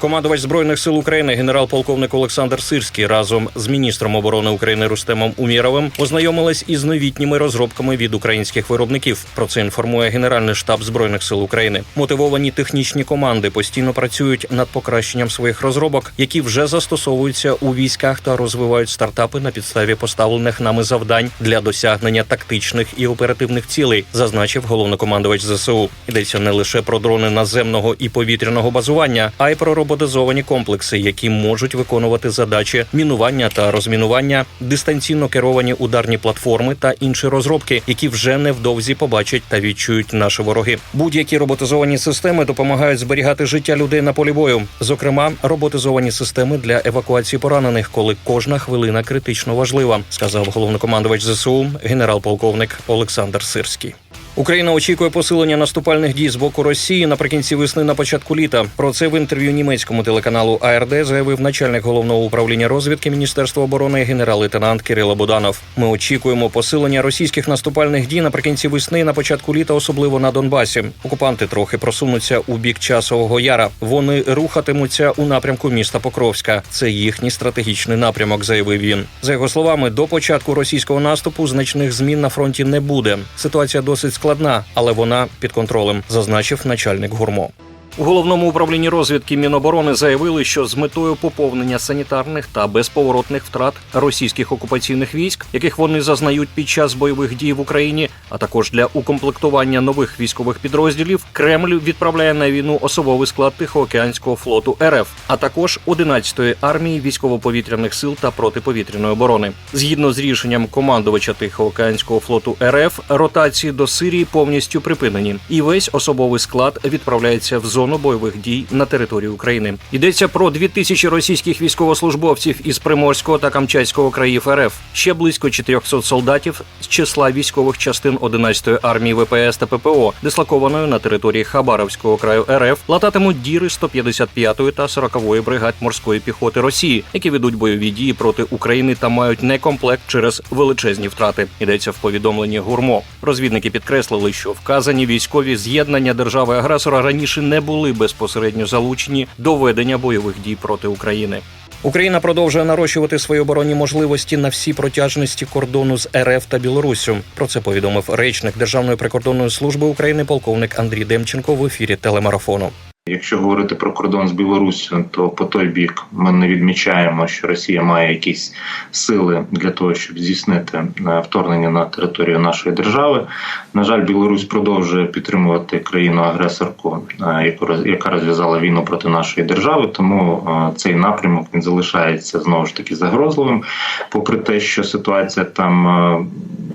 Командувач збройних сил України генерал-полковник Олександр Сирський разом з міністром оборони України Рустемом Умєровим ознайомились із новітніми розробками від українських виробників. Про це інформує Генеральний штаб збройних сил України. Мотивовані технічні команди постійно працюють над покращенням своїх розробок, які вже застосовуються у військах та розвивають стартапи на підставі поставлених нами завдань для досягнення тактичних і оперативних цілей, зазначив головнокомандувач ЗСУ. Йдеться не лише про дрони наземного і повітряного базування, а й про роботизовані комплекси, які можуть виконувати задачі мінування та розмінування, дистанційно керовані ударні платформи та інші розробки, які вже невдовзі побачать та відчують наші вороги. Будь-які роботизовані системи допомагають зберігати життя людей на полі бою. Зокрема, роботизовані системи для евакуації поранених, коли кожна хвилина критично важлива, сказав головнокомандувач ЗСУ генерал-полковник Олександр Сирський. Україна очікує посилення наступальних дій з боку Росії наприкінці весни на початку літа. Про це в інтерв'ю німецькому телеканалу АРД заявив начальник головного управління розвідки Міністерства оборони генерал-лейтенант Кирило Буданов. Ми очікуємо посилення російських наступальних дій наприкінці весни на початку літа, особливо на Донбасі. Окупанти трохи просунуться у бік часового яра. Вони рухатимуться у напрямку міста Покровська. Це їхній стратегічний напрямок, заявив він. За його словами, до початку російського наступу значних змін на фронті не буде. Ситуація досить складна, але вона під контролем, зазначив начальник гурмо. У головному управлінні розвідки Міноборони заявили, що з метою поповнення санітарних та безповоротних втрат російських окупаційних військ, яких вони зазнають під час бойових дій в Україні, а також для укомплектування нових військових підрозділів, Кремль відправляє на війну особовий склад Тихоокеанського флоту РФ, а також 11-ї армії військово-повітряних сил та протиповітряної оборони. Згідно з рішенням командувача Тихоокеанського флоту РФ, ротації до Сирії повністю припинені, і весь особовий склад відправляється в зону бойових дій на території України. Йдеться про 2000 російських військовослужбовців із Приморського та Камчатського країв РФ, ще близько 400 солдатів з числа військових частин 11-ї армії ВПС та ППО, дислокованої на території Хабаровського краю РФ, лататимуть діри 155-ї та 40-ї бригад морської піхоти Росії, які ведуть бойові дії проти України та мають некомплект через величезні втрати. Йдеться в повідомленні гурмо. Розвідники підкреслили, що вказані військові з'єднання держави-агресора раніше не були безпосередньо залучені до ведення бойових дій проти України. Україна продовжує нарощувати свої оборонні можливості на всі протяжності кордону з РФ та Білоруссю. Про це повідомив речник Державної прикордонної служби України полковник Андрій Демченко в ефірі телемарафону. Якщо говорити про кордон з Білоруссю, то по той бік ми не відмічаємо, що Росія має якісь сили для того, щоб здійснити е, вторгнення на територію нашої держави. На жаль, Білорусь продовжує підтримувати країну-агресорку, е, яка розв'язала війну проти нашої держави. Тому е, цей напрямок він залишається знову ж таки загрозливим, попри те, що ситуація там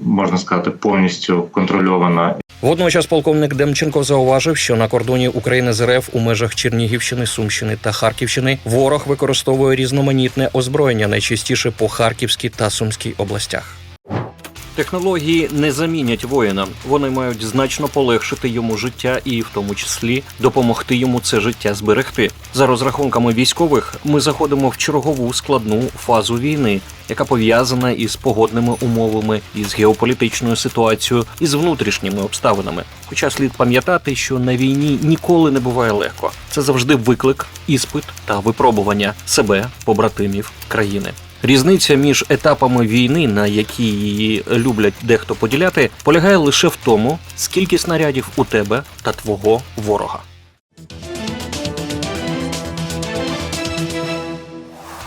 можна сказати повністю контрольована Водночас полковник Демченко зауважив, що на кордоні України з РФ у межах Чернігівщини, Сумщини та Харківщини ворог використовує різноманітне озброєння, найчастіше по Харківській та Сумській областях. Технології не замінять воїна. Вони мають значно полегшити йому життя і, в тому числі, допомогти йому це життя зберегти. За розрахунками військових, ми заходимо в чергову складну фазу війни, яка пов'язана із погодними умовами, із геополітичною ситуацією, і з внутрішніми обставинами. Хоча слід пам'ятати, що на війні ніколи не буває легко. Це завжди виклик, іспит та випробування себе, побратимів, країни. Різниця між етапами війни, на які її люблять дехто поділяти, полягає лише в тому, скільки снарядів у тебе та твого ворога.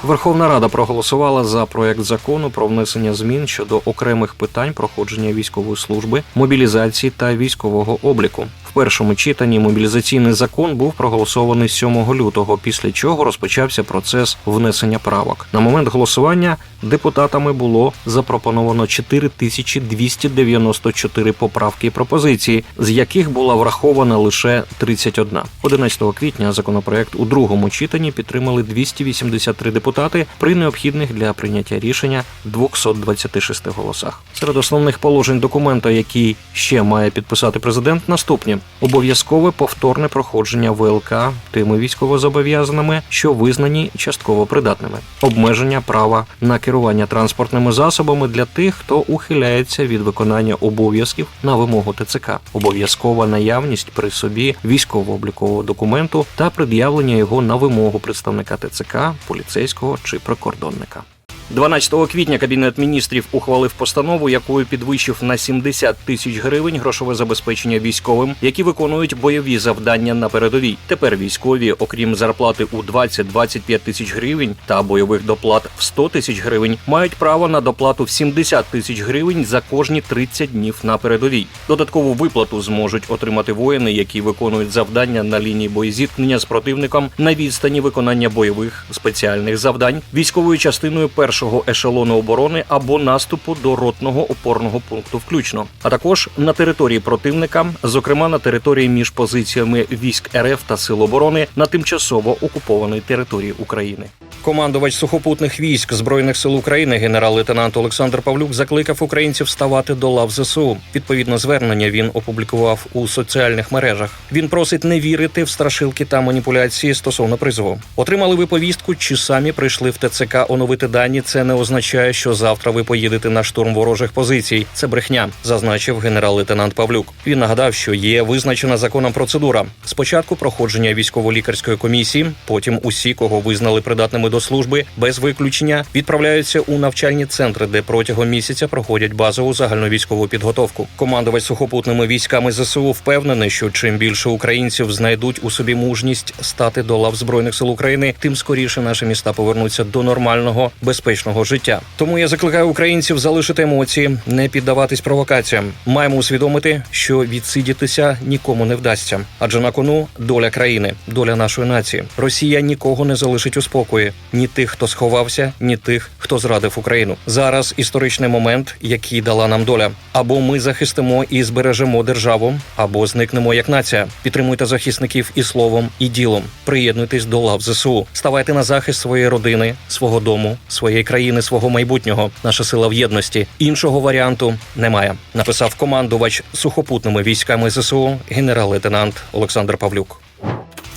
Верховна Рада проголосувала за проект закону про внесення змін щодо окремих питань проходження військової служби, мобілізації та військового обліку. Першому читанні мобілізаційний закон був проголосований 7 лютого, після чого розпочався процес внесення правок. На момент голосування депутатами було запропоновано 4294 поправки і пропозиції, з яких була врахована лише 31. 11 квітня законопроект у другому читанні підтримали 283 депутати при необхідних для прийняття рішення 226 голосах. Серед основних положень документа, який ще має підписати президент, наступні: обов'язкове повторне проходження ВЛК тими військовозобов'язаними, що визнані частково придатними, обмеження права на керування транспортними засобами для тих, хто ухиляється від виконання обов'язків на вимогу ТЦК, обов'язкова наявність при собі військово-облікового документу та пред'явлення його на вимогу представника ТЦК, поліцейського чи прикордонника. 12 квітня Кабінет міністрів ухвалив постанову, якою підвищив на 70 тисяч гривень грошове забезпечення військовим, які виконують бойові завдання на передовій. Тепер військові, окрім зарплати у 20-25 тисяч гривень та бойових доплат в 100 тисяч гривень, мають право на доплату в 70 тисяч гривень за кожні 30 днів на передовій. Додаткову виплату зможуть отримати воїни, які виконують завдання на лінії боєзіткнення з противником на відстані виконання бойових спеціальних завдань військовою частиною першого ешелону оборони або наступу до ротного опорного пункту включно, а також на території противника, зокрема на території між позиціями військ РФ та Сил оборони на тимчасово окупованій території України. Командувач сухопутних військ збройних сил України генерал-лейтенант Олександр Павлюк закликав українців ставати до лав ЗСУ. Відповідне звернення він опублікував у соціальних мережах. Він просить не вірити в страшилки та маніпуляції стосовно призову. Отримали ви повістку, чи самі прийшли в ТЦК оновити дані. Це не означає, що завтра ви поїдете на штурм ворожих позицій. Це брехня, зазначив генерал-лейтенант Павлюк. Він нагадав, що є визначена законом процедура. Спочатку проходження військово-лікарської комісії, потім усі, кого визнали придатними до служби, без виключення відправляються у навчальні центри, де протягом місяця проходять базову загальновійськову підготовку. Командувач сухопутними військами ЗСУ впевнений, що чим більше українців знайдуть у собі мужність стати до лав збройних сил України, тим скоріше наші міста повернуться до нормального безпечного життя. Тому я закликаю українців залишити емоції, не піддаватись провокаціям. Маємо усвідомити, що відсидітися нікому не вдасться, адже на кону доля країни, доля нашої нації. Росія нікого не залишить у спокої. Ні тих, хто сховався, ні тих, хто зрадив Україну. Зараз історичний момент, який дала нам доля. Або ми захистимо і збережемо державу, або зникнемо як нація. Підтримуйте захисників і словом, і ділом. Приєднуйтесь до лав ЗСУ. Ставайте на захист своєї родини, свого дому, своєї країни, свого майбутнього. Наша сила в єдності. Іншого варіанту немає. Написав командувач сухопутними військами ЗСУ генерал-лейтенант Олександр Павлюк.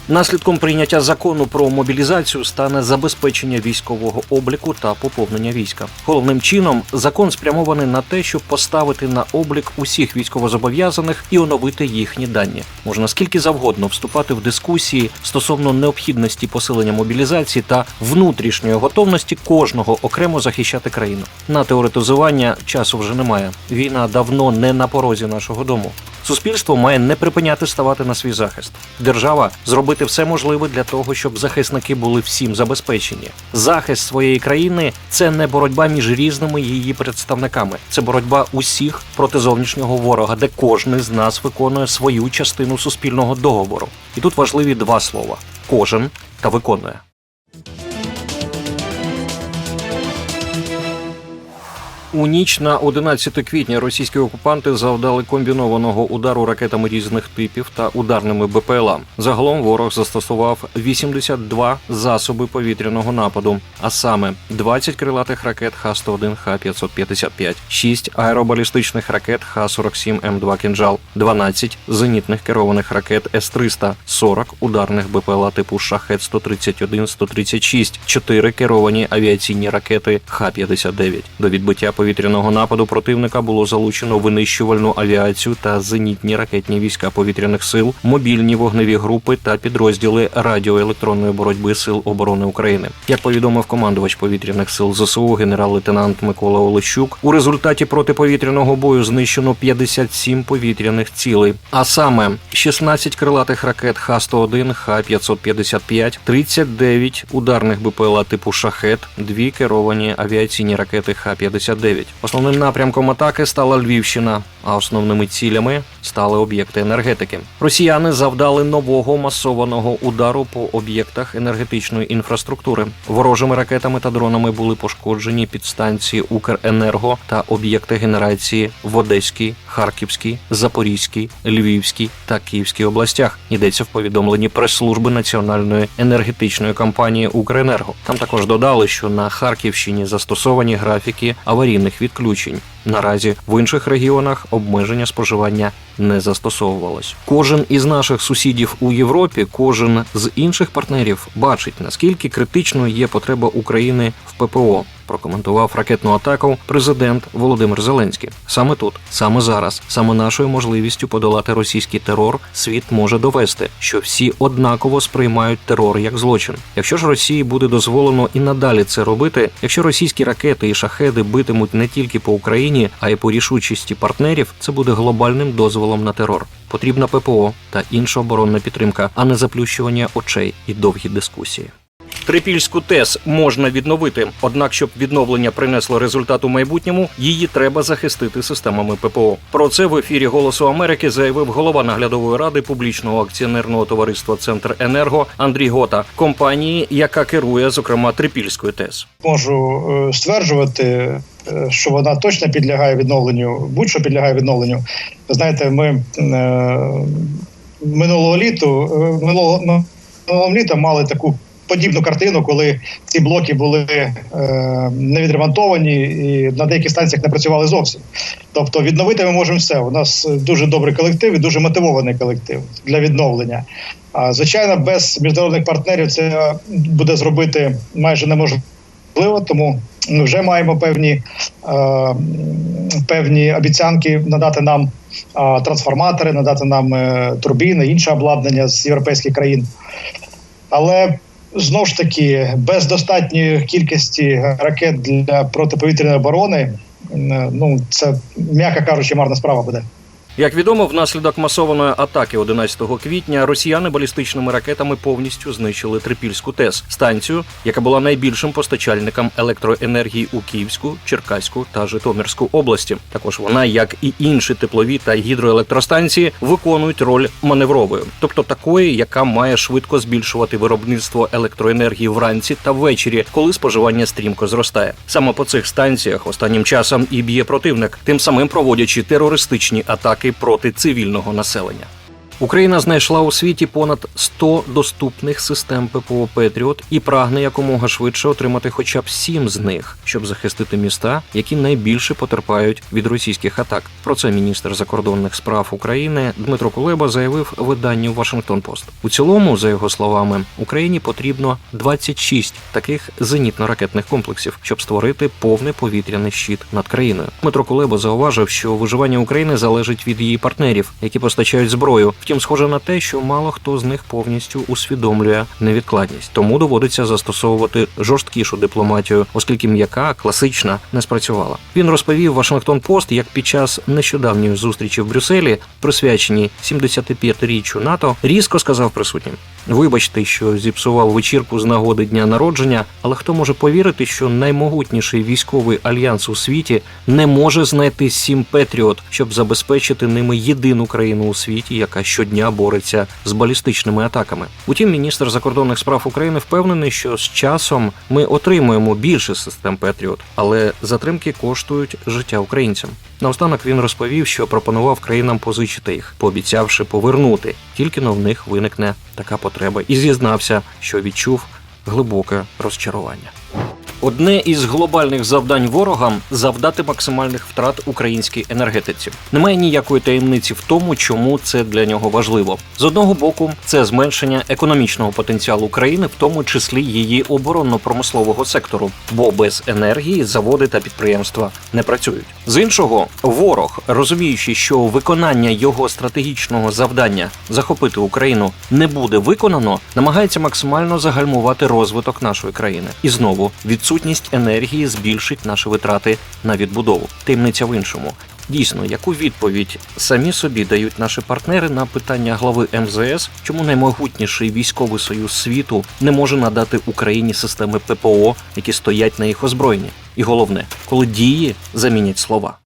Наслідком прийняття закону про мобілізацію стане забезпечення військового обліку та поповнення війська. Головним чином закон спрямований на те, щоб поставити на облік усіх військовозобов'язаних і оновити їхні дані. Можна скільки завгодно вступати в дискусії стосовно необхідності посилення мобілізації та внутрішньої готовності кожного окремо захищати країну. На теоретизування часу вже немає. Війна давно не на порозі нашого дому. Суспільство має не припиняти ставати на свій захист. Держава зробити все можливе для того, щоб захисники були всім забезпечені. Захист своєї країни це не боротьба між різними її представниками, це боротьба усіх проти зовнішнього ворога, де кожен з нас виконує свою частину суспільного договору. І тут важливі два слова: кожен та виконує. У ніч на 11 квітня російські окупанти завдали комбінованого удару ракетами різних типів та ударними БПЛА. Загалом ворог застосував 82 засоби повітряного нападу, а саме 20 крилатих ракет Х-101, Х-555, 6 аеробалістичних ракет Х-47М2 «Кінжал», 12 зенітних керованих ракет С-300, 40 ударних БПЛА типу Шахет-131, 136, 4 керовані авіаційні ракети Х-59. До відбиття повітряного нападу противника було залучено винищувальну авіацію та зенітні ракетні війська повітряних сил, мобільні вогневі групи та підрозділи радіоелектронної боротьби сил оборони України. Як повідомив командувач повітряних сил ЗСУ генерал-лейтенант Микола Олещук, у результаті протиповітряного бою знищено 57 повітряних цілей, а саме 16 крилатих ракет Х-101, Х-555, 39 ударних БПЛА типу Шахет, 2 керовані авіаційні ракети Х-59. Основним напрямком атаки стала Львівщина, а основними цілями стали об'єкти енергетики. Росіяни завдали нового масованого удару по об'єктах енергетичної інфраструктури. Ворожими ракетами та дронами були пошкоджені підстанції Укренерго та об'єкти генерації в Одеській, Харківській, Запорізькій, Львівській та Київській областях. Йдеться в повідомленні прес-служби національної енергетичної компанії Укренерго. Там також додали, що на Харківщині застосовані графіки аварійних аварійних відключень. Наразі в інших регіонах обмеження споживання не застосовувалось. Кожен із наших сусідів у Європі, кожен з інших партнерів бачить наскільки критичною є потреба України в ППО. Прокоментував ракетну атаку президент Володимир Зеленський. Саме тут, саме зараз, саме нашою можливістю подолати російський терор, світ може довести, що всі однаково сприймають терор як злочин. Якщо ж Росії буде дозволено і надалі це робити, якщо російські ракети і шахеди битимуть не тільки по Україні, а й по рішучості партнерів, це буде глобальним дозволом на терор. Потрібна ППО та інша оборонна підтримка, а не заплющування очей і довгі дискусії. Трипільську ТЕС можна відновити, однак, щоб відновлення принесло результат у майбутньому, її треба захистити системами ППО. Про це в ефірі Голосу Америки заявив голова наглядової ради публічного акціонерного товариства Центр Енерго Андрій Гота, компанії, яка керує зокрема Трипільською ТЕС. можу е, стверджувати, е, що вона точно підлягає відновленню, будь-що підлягає відновленню. Знаєте, ми е, минулого літу е, минулого ну, минулого літа мали таку. Подібну картину, коли ці блоки були е, не відремонтовані і на деяких станціях не працювали зовсім. Тобто відновити ми можемо все. У нас дуже добрий колектив і дуже мотивований колектив для відновлення. А звичайно, без міжнародних партнерів це буде зробити майже неможливо тому ми вже маємо певні, е, певні обіцянки надати нам е, трансформатори, надати нам е, турбіни, інше обладнання з європейських країн. Але знову ж таки, без достатньої кількості ракет для протиповітряної оборони, ну це м'яко кажучи, марна справа буде. Як відомо, внаслідок масованої атаки 11 квітня росіяни балістичними ракетами повністю знищили Трипільську ТЕС станцію, яка була найбільшим постачальником електроенергії у Київську, Черкаську та Житомирську області. Також вона, як і інші теплові та гідроелектростанції, виконують роль маневрової, тобто такої, яка має швидко збільшувати виробництво електроенергії вранці та ввечері, коли споживання стрімко зростає. Саме по цих станціях останнім часом і б'є противник, тим самим проводячи терористичні атаки проти цивільного населення. Україна знайшла у світі понад 100 доступних систем ППО Петріот і прагне якомога швидше отримати хоча б сім з них, щоб захистити міста, які найбільше потерпають від російських атак. Про це міністр закордонних справ України Дмитро Кулеба заявив виданню Вашингтон Пост. У цілому, за його словами, Україні потрібно 26 таких зенітно-ракетних комплексів, щоб створити повний повітряний щит над країною. Дмитро Кулеба зауважив, що виживання України залежить від її партнерів, які постачають зброю. Втім, схоже на те, що мало хто з них повністю усвідомлює невідкладність. Тому доводиться застосовувати жорсткішу дипломатію, оскільки м'яка класична не спрацювала. Він розповів Вашингтон Пост, як під час нещодавньої зустрічі в Брюсселі, присвяченій 75-річчю НАТО, різко сказав присутнім: Вибачте, що зіпсував вечірку з нагоди дня народження, але хто може повірити, що наймогутніший військовий альянс у світі не може знайти сім Петріот, щоб забезпечити ними єдину країну у світі, яка щодня бореться з балістичними атаками. Утім, міністр закордонних справ України впевнений, що з часом ми отримуємо більше систем Петріот, але затримки коштують життя українцям. Наостанок він розповів, що пропонував країнам позичити їх, пообіцявши повернути, тільки но в них виникне така потреба, і зізнався, що відчув глибоке розчарування. Одне із глобальних завдань ворогам завдати максимальних втрат українській енергетиці. Немає ніякої таємниці в тому, чому це для нього важливо. З одного боку, це зменшення економічного потенціалу країни, в тому числі її оборонно-промислового сектору, бо без енергії заводи та підприємства не працюють. З іншого, ворог, розуміючи, що виконання його стратегічного завдання захопити Україну не буде виконано, намагається максимально загальмувати розвиток нашої країни. І знову відсутність енергії збільшить наші витрати на відбудову. Таємниця в іншому. Дійсно, яку відповідь самі собі дають наші партнери на питання глави МЗС, чому наймогутніший військовий союз світу не може надати Україні системи ППО, які стоять на їх озброєнні? І головне, коли дії замінять слова.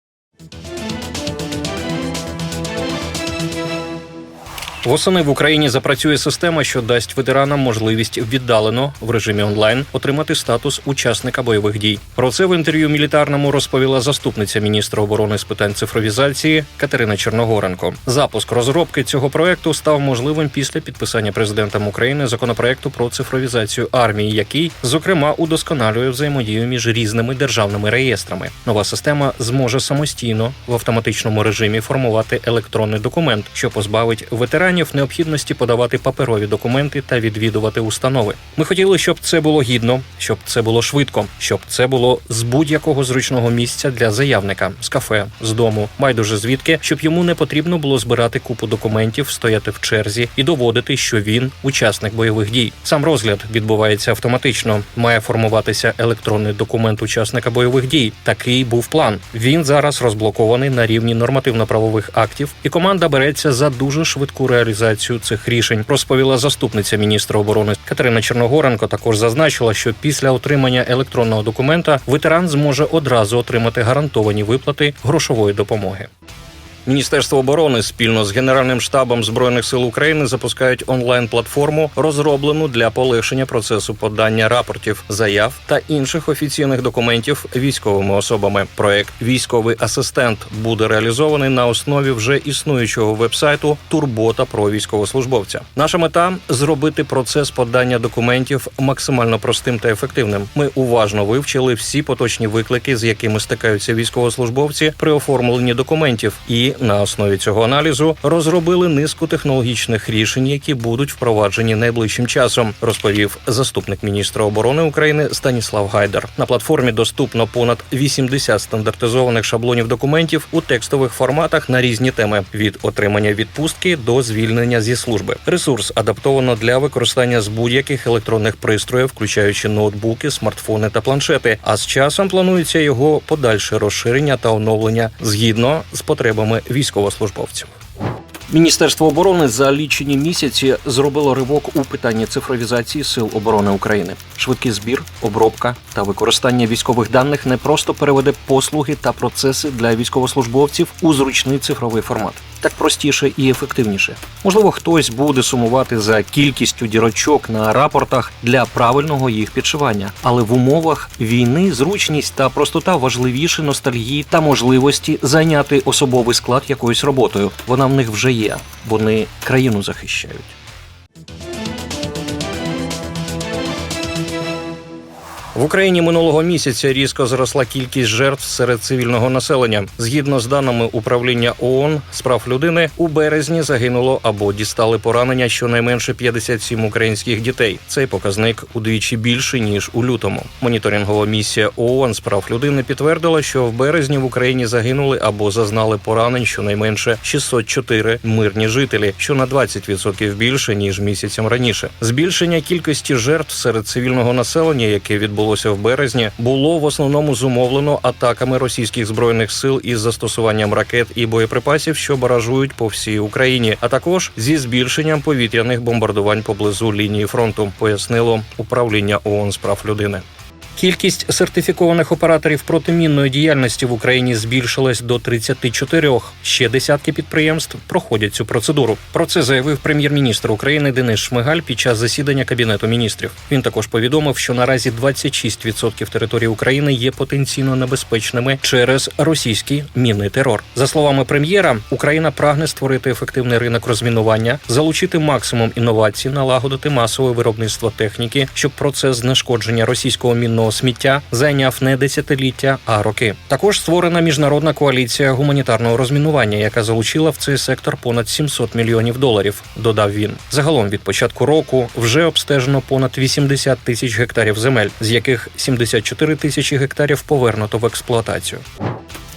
Восени в Україні запрацює система, що дасть ветеранам можливість віддалено в режимі онлайн отримати статус учасника бойових дій. Про це в інтерв'ю мілітарному розповіла заступниця міністра оборони з питань цифровізації Катерина Черногоренко. Запуск розробки цього проекту став можливим після підписання президентом України законопроекту про цифровізацію армії, який зокрема удосконалює взаємодію між різними державними реєстрами. Нова система зможе самостійно в автоматичному режимі формувати електронний документ, що позбавить ветеранів необхідності подавати паперові документи та відвідувати установи. Ми хотіли, щоб це було гідно, щоб це було швидко, щоб це було з будь-якого зручного місця для заявника з кафе, з дому, байдуже звідки, щоб йому не потрібно було збирати купу документів, стояти в черзі і доводити, що він учасник бойових дій. Сам розгляд відбувається автоматично. Має формуватися електронний документ учасника бойових дій. Такий був план. Він зараз розблокований на рівні нормативно-правових актів, і команда береться за дуже швидку реалізацію цих рішень. Розповіла заступниця міністра оборони Катерина Черногоренко. Також зазначила, що після отримання електронного документа ветеран зможе одразу отримати гарантовані виплати грошової допомоги. Міністерство оборони спільно з Генеральним штабом збройних сил України запускають онлайн-платформу, розроблену для полегшення процесу подання рапортів, заяв та інших офіційних документів військовими особами. Проект Військовий асистент буде реалізований на основі вже існуючого вебсайту Турбота про військовослужбовця. Наша мета зробити процес подання документів максимально простим та ефективним. Ми уважно вивчили всі поточні виклики, з якими стикаються військовослужбовці при оформленні документів, і на основі цього аналізу розробили низку технологічних рішень, які будуть впроваджені найближчим часом, розповів заступник міністра оборони України Станіслав Гайдар. На платформі доступно понад 80 стандартизованих шаблонів документів у текстових форматах на різні теми від отримання відпустки до звільнення зі служби. Ресурс адаптовано для використання з будь-яких електронних пристроїв, включаючи ноутбуки, смартфони та планшети. А з часом планується його подальше розширення та оновлення згідно з потребами військовослужбовців. Міністерство оборони за лічені місяці зробило ривок у питанні цифровізації сил оборони України. Швидкий збір, обробка та використання військових даних не просто переведе послуги та процеси для військовослужбовців у зручний цифровий формат. Так простіше і ефективніше. Можливо, хтось буде сумувати за кількістю дірочок на рапортах для правильного їх підшивання, але в умовах війни зручність та простота важливіше ностальгії та можливості зайняти особовий склад якоюсь роботою. Вона в них вже є. Вони країну захищають. В Україні минулого місяця різко зросла кількість жертв серед цивільного населення. Згідно з даними управління ООН з прав людини, у березні загинуло або дістали поранення щонайменше 57 українських дітей. Цей показник удвічі більший ніж у лютому. Моніторингова місія ООН з прав людини підтвердила, що в березні в Україні загинули або зазнали поранень щонайменше 604 мирні жителі, що на 20% більше ніж місяцем раніше. Збільшення кількості жертв серед цивільного населення, яке відбулося в березні, було в основному зумовлено атаками російських збройних сил із застосуванням ракет і боєприпасів, що баражують по всій Україні, а також зі збільшенням повітряних бомбардувань поблизу лінії фронту, пояснило управління ООН з прав людини. Кількість сертифікованих операторів протимінної діяльності в Україні збільшилась до 34. Ще десятки підприємств проходять цю процедуру. Про це заявив прем'єр-міністр України Денис Шмигаль під час засідання кабінету міністрів. Він також повідомив, що наразі 26% території України є потенційно небезпечними через російський мінний терор. За словами прем'єра, Україна прагне створити ефективний ринок розмінування, залучити максимум інновацій, налагодити масове виробництво техніки, щоб процес знешкодження російського мінного сміття зайняв не десятиліття, а роки. Також створена міжнародна коаліція гуманітарного розмінування, яка залучила в цей сектор понад 700 мільйонів доларів. Додав він. Загалом від початку року вже обстежено понад 80 тисяч гектарів земель, з яких 74 тисячі гектарів повернуто в експлуатацію.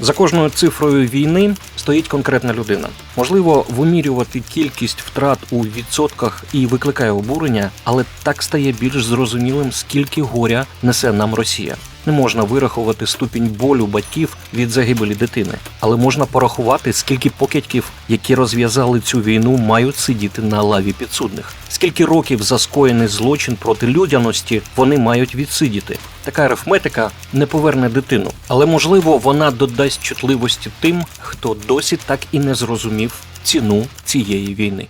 За кожною цифрою війни стоїть конкретна людина. Можливо, вимірювати кількість втрат у відсотках і викликає обурення, але так стає більш зрозумілим, скільки горя несе нам Росія. Не можна вирахувати ступінь болю батьків від загибелі дитини, але можна порахувати, скільки покидьків, які розв'язали цю війну, мають сидіти на лаві підсудних. Скільки років за скоєний злочин проти людяності вони мають відсидіти. Така арифметика не поверне дитину, але можливо вона додасть чутливості тим, хто досі так і не зрозумів ціну цієї війни.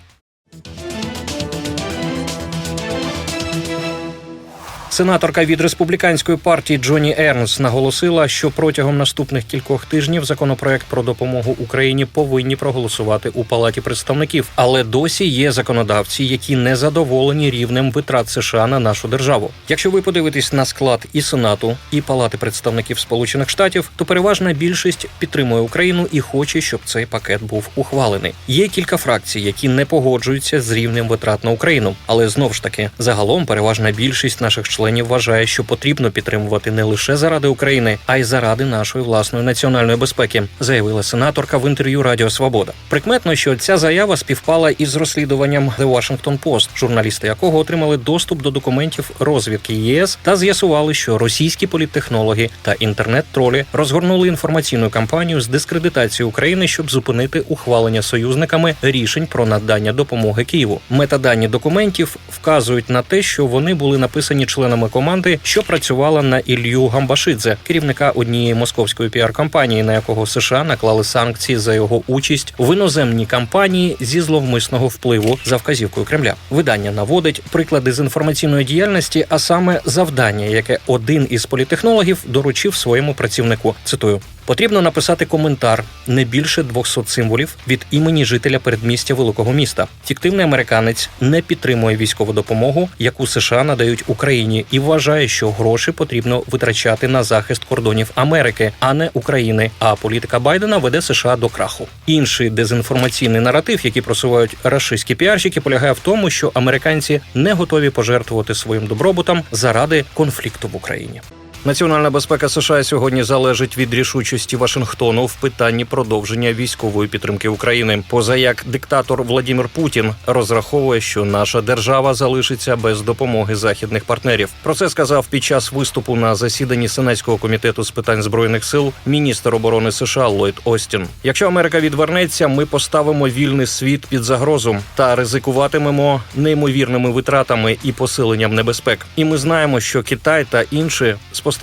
Сенаторка від республіканської партії Джоні Ернс наголосила, що протягом наступних кількох тижнів законопроект про допомогу Україні повинні проголосувати у палаті представників, але досі є законодавці, які не задоволені рівнем витрат США на нашу державу. Якщо ви подивитесь на склад і сенату, і палати представників Сполучених Штатів, то переважна більшість підтримує Україну і хоче, щоб цей пакет був ухвалений. Є кілька фракцій, які не погоджуються з рівнем витрат на Україну, але знов ж таки загалом переважна більшість наших членів вважає, що потрібно підтримувати не лише заради України, а й заради нашої власної національної безпеки, заявила сенаторка в інтерв'ю Радіо Свобода. Прикметно, що ця заява співпала із розслідуванням The Washington Post, журналісти якого отримали доступ до документів розвідки ЄС та з'ясували, що російські політтехнологи та інтернет-тролі розгорнули інформаційну кампанію з дискредитації України, щоб зупинити ухвалення союзниками рішень про надання допомоги Києву. Метадані документів вказують на те, що вони були написані членами команди, що працювала на Ілью Гамбашидзе, керівника однієї московської піар-кампанії, на якого США наклали санкції за його участь в іноземній кампанії зі зловмисного впливу за вказівкою Кремля. Видання наводить приклади з інформаційної діяльності, а саме завдання, яке один із політехнологів доручив своєму працівнику. Цитую. Потрібно написати коментар не більше 200 символів від імені жителя передмістя великого міста. Фіктивний американець не підтримує військову допомогу, яку США надають Україні, і вважає, що гроші потрібно витрачати на захист кордонів Америки, а не України. А політика Байдена веде США до краху. Інший дезінформаційний наратив, який просувають рашистські піарщики, полягає в тому, що американці не готові пожертвувати своїм добробутом заради конфлікту в Україні. Національна безпека США сьогодні залежить від рішучості Вашингтону в питанні продовження військової підтримки України. Поза як диктатор Владімір Путін розраховує, що наша держава залишиться без допомоги західних партнерів. Про це сказав під час виступу на засіданні Сенатського комітету з питань збройних сил міністр оборони США Ллойд Остін. Якщо Америка відвернеться, ми поставимо вільний світ під загрозу та ризикуватимемо неймовірними витратами і посиленням небезпек. І ми знаємо, що Китай та інші спостерігають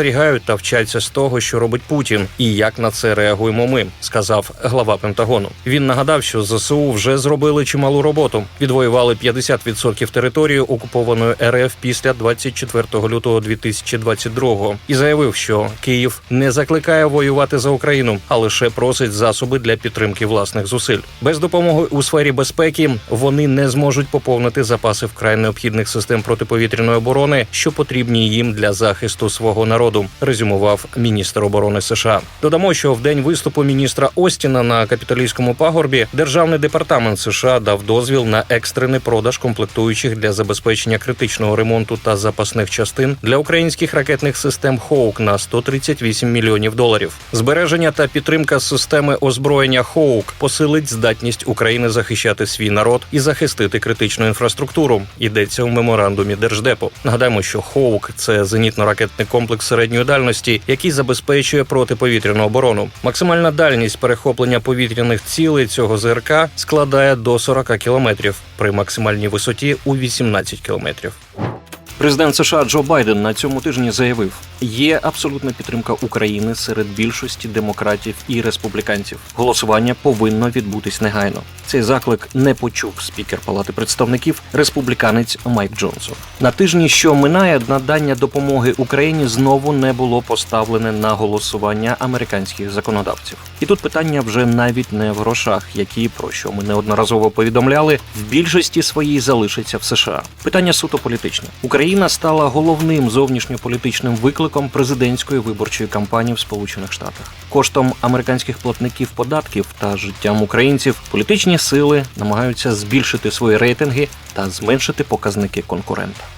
та вчаться з того, що робить Путін, і як на це реагуємо ми, сказав глава Пентагону. Він нагадав, що ЗСУ вже зробили чималу роботу. Відвоювали 50% території окупованої РФ після 24 лютого 2022 і заявив, що Київ не закликає воювати за Україну, а лише просить засоби для підтримки власних зусиль. Без допомоги у сфері безпеки вони не зможуть поповнити запаси вкрай необхідних систем протиповітряної оборони, що потрібні їм для захисту свого народу. Резюмував міністр оборони США. Додамо, що в день виступу міністра Остіна на капітолійському пагорбі державний департамент США дав дозвіл на екстрений продаж комплектуючих для забезпечення критичного ремонту та запасних частин для українських ракетних систем Хоук на 138 мільйонів доларів. Збереження та підтримка системи озброєння Хоук посилить здатність України захищати свій народ і захистити критичну інфраструктуру. Йдеться у меморандумі Держдепу. Нагадаємо, що Хоук це зенітно-ракетний комплекс середньої дальності, який забезпечує протиповітряну оборону. Максимальна дальність перехоплення повітряних цілей цього ЗРК складає до 40 кілометрів при максимальній висоті у 18 кілометрів. Президент США Джо Байден на цьому тижні заявив: є абсолютна підтримка України серед більшості демократів і республіканців. Голосування повинно відбутись негайно. Цей заклик не почув спікер Палати представників республіканець Майк Джонсон. На тижні, що минає, надання допомоги Україні знову не було поставлене на голосування американських законодавців. І тут питання вже навіть не в грошах, які про що ми неодноразово повідомляли, в більшості своїй залишаться в США. Питання суто політичне. Україна стала головним зовнішньополітичним викликом президентської виборчої кампанії в Сполучених Штатах. Коштом американських платників податків та життям українців політичні сили намагаються збільшити свої рейтинги та зменшити показники конкурента.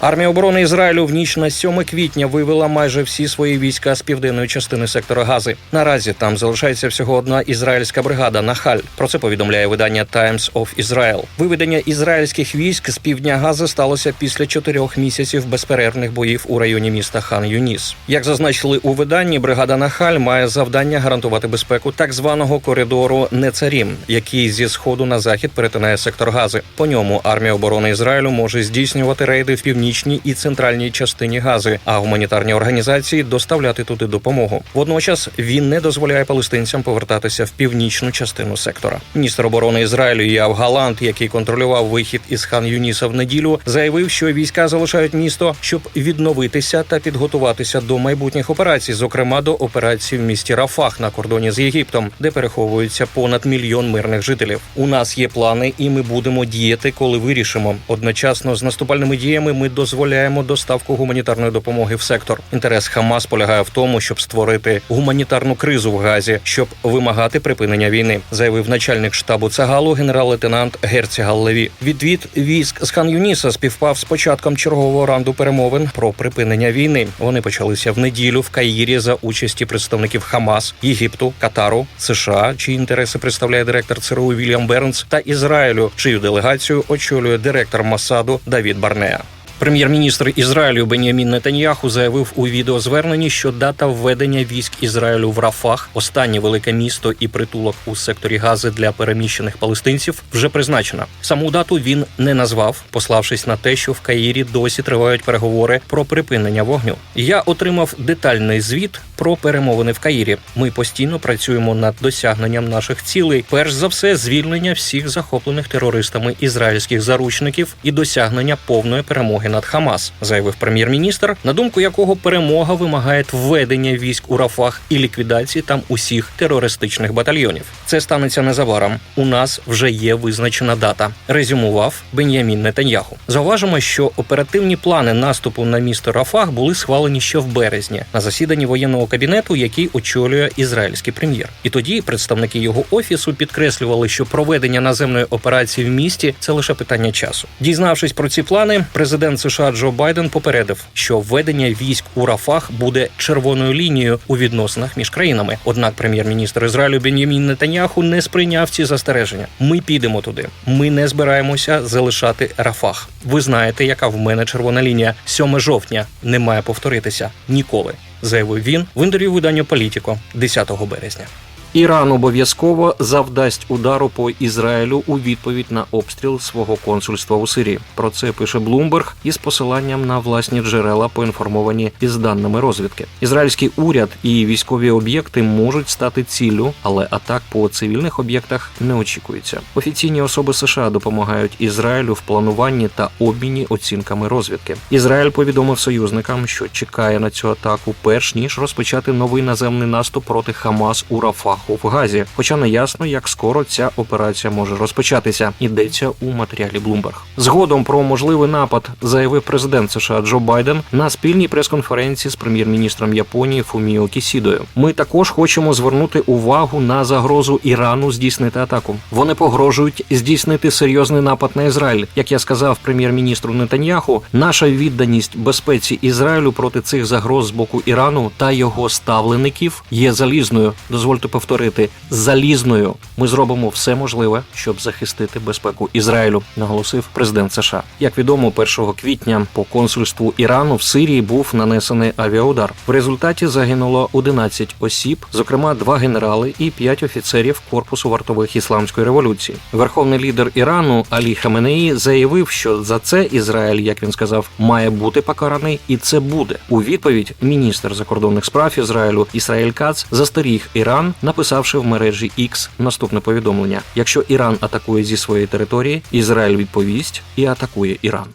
Армія оборони Ізраїлю в ніч на 7 квітня вивела майже всі свої війська з південної частини сектора Гази. Наразі там залишається всього одна ізраїльська бригада Нахаль. Про це повідомляє видання Times of Israel. Виведення ізраїльських військ з півдня Гази сталося після чотирьох місяців безперервних боїв у районі міста Хан Юніс. Як зазначили у виданні, бригада Нахаль має завдання гарантувати безпеку так званого коридору Нецарім, який зі сходу на захід перетинає сектор Гази. По ньому армія оборони Ізраїлю може здійснювати рейди в північній північній і центральній частині Гази, а гуманітарні організації доставляти туди допомогу. Водночас він не дозволяє палестинцям повертатися в північну частину сектора. Міністр оборони Ізраїлю Яв Галант, який контролював вихід із хан Юніса в неділю, заявив, що війська залишають місто, щоб відновитися та підготуватися до майбутніх операцій, зокрема до операції в місті Рафах на кордоні з Єгиптом, де переховується понад мільйон мирних жителів. У нас є плани, і ми будемо діяти, коли вирішимо. Одночасно з наступальними діями ми дозволяємо доставку гуманітарної допомоги в сектор. Інтерес Хамас полягає в тому, щоб створити гуманітарну кризу в Газі, щоб вимагати припинення війни, заявив начальник штабу Цагалу генерал-лейтенант Герці Галлеві. Відвід військ з хан Юніса співпав з початком чергового раунду перемовин про припинення війни. Вони почалися в неділю в Каїрі за участі представників Хамас, Єгипту, Катару, США, чиї інтереси представляє директор ЦРУ Вільям Бернс, та Ізраїлю, чию делегацію очолює директор Масаду Давід Барнеа. Прем'єр-міністр Ізраїлю Беніамін Нетаньяху заявив у відеозверненні, що дата введення військ Ізраїлю в Рафах, останнє велике місто і притулок у секторі Гази для переміщених палестинців, вже призначена. Саму дату він не назвав, пославшись на те, що в Каїрі досі тривають переговори про припинення вогню. Я отримав детальний звіт про перемовини в Каїрі. Ми постійно працюємо над досягненням наших цілей. Перш за все, звільнення всіх захоплених терористами ізраїльських заручників і досягнення повної перемоги над Хамас, заявив прем'єр-міністр, на думку якого перемога вимагає введення військ у Рафах і ліквідації там усіх терористичних батальйонів. Це станеться незабаром. У нас вже є визначена дата. Резюмував Бен'ямін Нетаньяху. Зауважимо, що оперативні плани наступу на місто Рафах були схвалені ще в березні на засіданні воєнного кабінету, який очолює ізраїльський прем'єр. І тоді представники його офісу підкреслювали, що проведення наземної операції в місті це лише питання часу. Дізнавшись про ці плани, президент США Джо Байден попередив, що введення військ у Рафах буде червоною лінією у відносинах між країнами. Однак прем'єр-міністр Ізраїлю Бен'ямін Нетаньяху не сприйняв ці застереження. Ми підемо туди. Ми не збираємося залишати Рафах. Ви знаєте, яка в мене червона лінія 7 жовтня не має повторитися ніколи, заявив він в інтерв'ю виданню Політіко 10 березня. Іран обов'язково завдасть удару по Ізраїлю у відповідь на обстріл свого консульства у Сирії. Про це пише Блумберг із посиланням на власні джерела, поінформовані із даними розвідки. Ізраїльський уряд і військові об'єкти можуть стати ціллю, але атак по цивільних об'єктах не очікується. Офіційні особи США допомагають Ізраїлю в плануванні та обміні оцінками розвідки. Ізраїль повідомив союзникам, що чекає на цю атаку, перш ніж розпочати новий наземний наступ проти Хамас у Рафах. Фаху в Газі, хоча не ясно, як скоро ця операція може розпочатися. Йдеться у матеріалі Bloomberg. Згодом про можливий напад заявив президент США Джо Байден на спільній прес-конференції з прем'єр-міністром Японії Фуміо Кісідою. Ми також хочемо звернути увагу на загрозу Ірану здійснити атаку. Вони погрожують здійснити серйозний напад на Ізраїль. Як я сказав прем'єр-міністру Нетаньяху, наша відданість безпеці Ізраїлю проти цих загроз з боку Ірану та його ставлеників є залізною. Дозвольте повторити повторити залізною. Ми зробимо все можливе, щоб захистити безпеку Ізраїлю, наголосив президент США. Як відомо, 1 квітня по консульству Ірану в Сирії був нанесений авіаудар. В результаті загинуло 11 осіб, зокрема два генерали і 5 офіцерів корпусу вартових ісламської революції. Верховний лідер Ірану Алі Хаменеї заявив, що за це Ізраїль, як він сказав, має бути покараний, і це буде у відповідь. Міністр закордонних справ Ізраїлю Ісраїль Кац застеріг Іран написавши в мережі X наступне повідомлення: якщо Іран атакує зі своєї території, Ізраїль відповість і атакує Іран.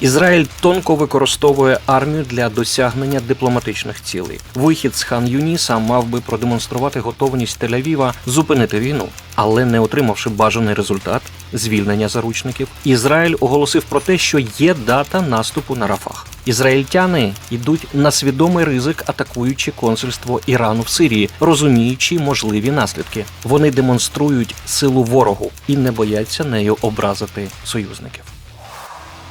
Ізраїль тонко використовує армію для досягнення дипломатичних цілей. Вихід з хан Юніса мав би продемонструвати готовність Тель-Авіва зупинити війну, але не отримавши бажаний результат звільнення заручників, Ізраїль оголосив про те, що є дата наступу на Рафах. Ізраїльтяни йдуть на свідомий ризик, атакуючи консульство Ірану в Сирії, розуміючи можливі наслідки. Вони демонструють силу ворогу і не бояться нею образити союзників.